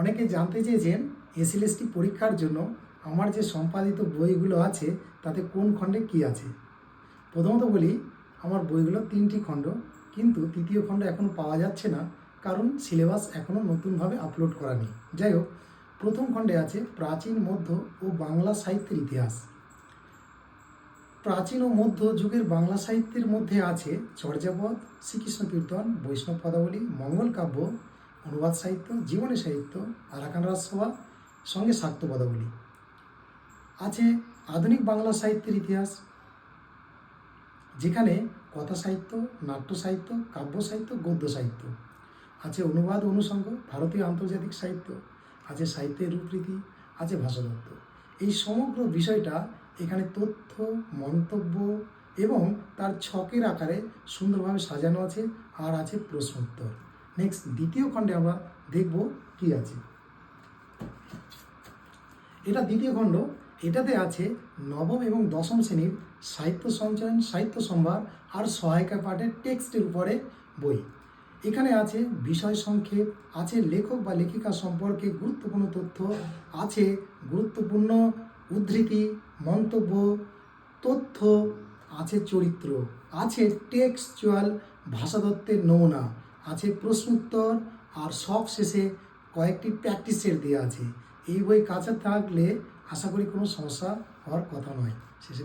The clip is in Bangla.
অনেকে জানতে চেয়েছেন এসএলএসটি পরীক্ষার জন্য আমার যে সম্পাদিত বইগুলো আছে, তাতে কোন খণ্ডে কি আছে? প্রথমত বলি, আমার বইগুলো তিনটি খণ্ড, কিন্তু তৃতীয় খণ্ড এখনও পাওয়া যাচ্ছে না, কারণ সিলেবাস এখনও নতুনভাবে আপলোড করা নেই। যাই হোক প্রথম খণ্ডে আছে প্রাচীন, মধ্য ও বাংলা সাহিত্যের ইতিহাস। প্রাচীন ও মধ্য যুগের বাংলা সাহিত্যের মধ্যে আছে চর্যাপদ শ্রীকৃষ্ণ কীর্তন বৈষ্ণব পদাবলী, মঙ্গল কাব্য অনুবাদ সাহিত্য, জীবনী সাহিত্য, আরাকান রাজসভা, সঙ্গে শাক্ত পদাবলী। আছে আধুনিক বাংলা সাহিত্যের ইতিহাস, যেখানে কথা সাহিত্য, নাট্য সাহিত্য, কাব্য সাহিত্য, গদ্য সাহিত্য। আছে অনুবাদ অনুষঙ্গ ভারতীয় আন্তর্জাতিক সাহিত্য, আছে সাহিত্যের রূপরীতি, আছে ভাষাতত্ত্ব। এই সমগ্র বিষয়টা এখানে তথ্য, মন্তব্য এবং তার ছকের আকারে সুন্দরভাবে সাজানো আছে আর আছে প্রশ্নোত্তর। নেক্সট দ্বিতীয় খণ্ডে আমরা দেখব কি আছে। এটা দ্বিতীয় খণ্ড। এটাতে আছে নবম এবং দশম শ্রেণির সাহিত্য সঞ্চয়ন সাহিত্য সম্ভার আর সহায়িকা পাঠের টেক্সটের উপরে বই। এখানে আছে বিষয় সংক্ষেপ, আছে লেখক বা লেখিকা সম্পর্কে গুরুত্বপূর্ণ তথ্য, আছে গুরুত্বপূর্ণ উদ্ধৃতি, মন্তব্য, তথ্য, আছে চরিত্র, আছে টেক্সচুয়াল ভাষাতত্ত্বের নমুনা। আছে প্রশ্ন উত্তর আর সব শেষে কয়েকটি প্র্যাকটিসের দেওয়া আছে। এই বই কাছে থাকলে আশা করি কোনো সমস্যা হওয়ার কথা নয়। শেষে